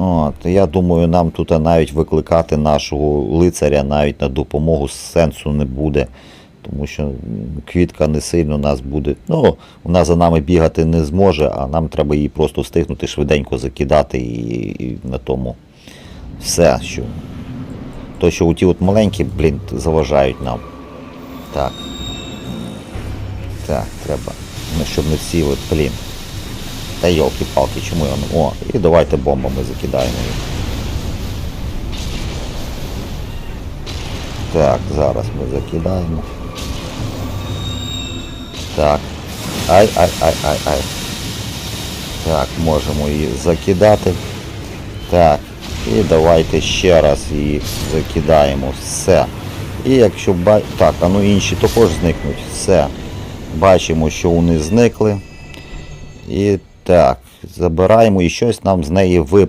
От, я думаю, нам тут навіть викликати нашого лицаря навіть на допомогу сенсу не буде. Тому що квітка не сильно нас буде. Ну, вона за нами бігати не зможе, а нам треба її просто встигнути швиденько закидати і, і на тому все. Що... То, що ті от маленькі, блін, заважають нам. Так. Так, треба. Ну, щоб не всі от, блін. Та йолки-палки, чому я. О, і давайте бомбами закидаємо їх. Так, зараз ми закидаємо. Так. Ай, ай, ай, ай, ай. Так, можемо її закидати. Так. І давайте ще раз її закидаємо. Все. І якщо ба... Так, а ну інші також зникнуть. Все. Бачимо, що вони зникли. І так, забираємо і щось нам з неї вип.